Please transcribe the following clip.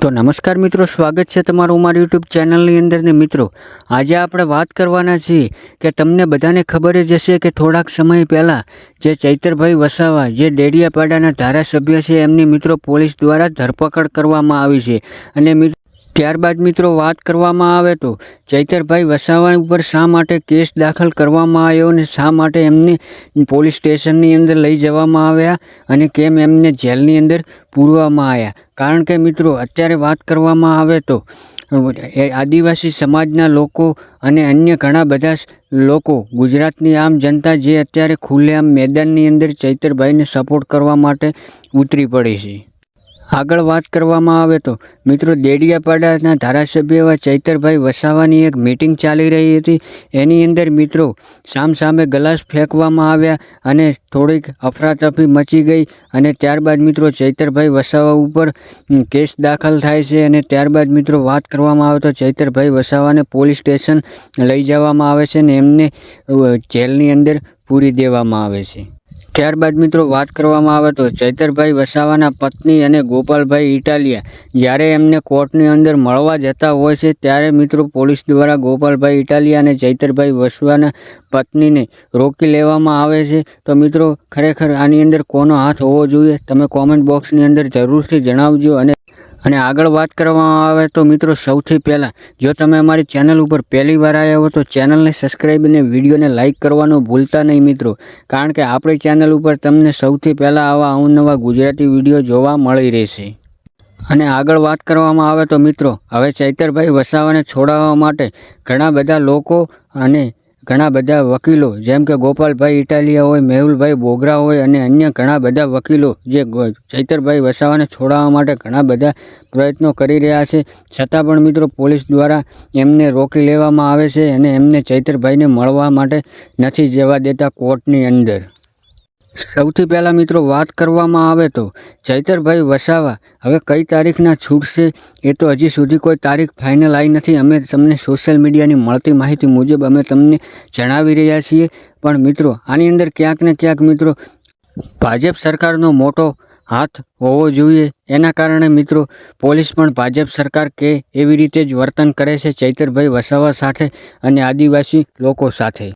તો નમસ્કાર મિત્રો, સ્વાગત છે તમારું અમારી યુટ્યુબ ચેનલની અંદર ને મિત્રો. આજે આપણે વાત કરવાના છીએ કે તમને બધાને ખબર જ હશે કે થોડાક સમય પહેલાં જે ચૈતરભાઈ વસાવા, જે ડેડિયાપાડાના ધારાસભ્ય છે, એમની મિત્રો પોલીસ દ્વારા ધરપકડ કરવામાં આવી છે. અને મિત- ત્યારબાદ મિત્રો વાત કરવામાં આવે તો ચૈતરભાઈ વસાવા ઉપર શા માટે કેસ દાખલ કરવામાં આવ્યો અને શા માટે એમને પોલીસ સ્ટેશનની અંદર લઈ જવામાં આવ્યા અને કેમ એમને જેલની અંદર પૂરવામાં આવ્યા? કારણ કે મિત્રો અત્યારે વાત કરવામાં આવે તો આદિવાસી સમાજના લોકો અને અન્ય ઘણા બધા લોકો ગુજરાતની આમ જનતા જે અત્યારે ખુલ્લેઆમ મેદાનની અંદર ચૈતરભાઈને સપોર્ટ કરવા માટે ઉતરી પડી છે. આગળ વાત કરવામાં આવે તો, મિત્રો દેડિયાપાડાના ધારાસભ્ય એવા ચૈતરભાઈ વસાવાની એક મિટિંગ ચાલી રહી હતી. એની અંદર મિત્રો સામસામે ગ્લાસ ફેંકવામાં આવ્યા અને થોડીક અફરાતફરી મચી ગઈ અને ત્યારબાદ મિત્રો ચૈતરભાઈ વસાવા ઉપર કેસ દાખલ થાય છે અને ત્યારબાદ મિત્રો વાત કરવામાં આવે તો ચૈતરભાઈ વસાવાને પોલીસ સ્ટેશન લઈ જવામાં આવે છે અને એમને જેલની અંદર પૂરી દેવામાં આવે છે. ત્યારબાદ મિત્રો વાત કરવામાં આવે તો ચૈતરભાઈ વસાવાના પત્ની અને ગોપાલભાઈ ઇટાલિયા. જ્યારે એમને કોર્ટની અંદર મળવા જતા હોય છે, ત્યારે મિત્રો પોલીસ દ્વારા ગોપાલભાઈ ઇટાલિયા અને ચૈતરભાઈ વસવાના પત્નીને રોકી લેવામાં આવે છે. તો મિત્રો, ખરેખર આની અંદર કોનો હાથ હોવો જોઈએ, તમે કોમેન્ટ બોક્સની અંદર જરૂરથી જણાવજો અને અને આગળ વાત કરવામાં આવે તો મિત્રો સૌથી પહેલાં, જો તમે અમારી ચેનલ ઉપર પહેલી વાર આવ્યા હો તો ચેનલને સબસ્ક્રાઈબ અને વિડીયોને લાઇક કરવાનું ભૂલતા નહીં મિત્રો. કારણ કે આપણી ચેનલ ઉપર તમને સૌથી પહેલાં આવા અવનવા ગુજરાતી વીડિયો જોવા મળી રહેશે. અને આગળ વાત કરવામાં આવે તો મિત્રો, હવે ચૈતરભાઈ વસાવાને છોડાવવા માટે ઘણા બધા લોકો અને ઘણા બધા વકીલો, જેમ કે ગોપાલભાઈ ઇટાલિયા હોય, મેહુલભાઈ બોગરા હોય અને અન્ય ઘણા બધા વકીલો જે ચૈતરભાઈ વસાવાને છોડાવવા માટે ઘણા બધા પ્રયત્નો કરી રહ્યા છે. છતાં પણ મિત્રો, પોલીસ દ્વારા એમને રોકી લેવામાં આવે છે અને એમને ચૈતરભાઈને મળવા માટે નથી જવા દેતા કોર્ટની અંદર. સૌથી પહેલાં મિત્રો વાત કરવામાં આવે તો, ચૈતરભાઈ વસાવા, હવે કઈ તારીખના છૂટશે એ તો હજી સુધી કોઈ તારીખ ફાઇનલ આવી નથી. અમે તમને સોશિયલ મીડિયાની મળતી માહિતી મુજબ અમે તમને જણાવી રહ્યા છીએ. પણ મિત્રો, આની અંદર ક્યાંક ને ક્યાંક મિત્રો, ભાજપ સરકારનો મોટો હાથ હોવો જોઈએ. એના કારણે મિત્રો, પોલીસ પણ ભાજપ સરકાર કે એવી રીતે જ વર્તન કરે છે ચૈતરભાઈ વસાવા સાથે અને આદિવાસી લોકો સાથે.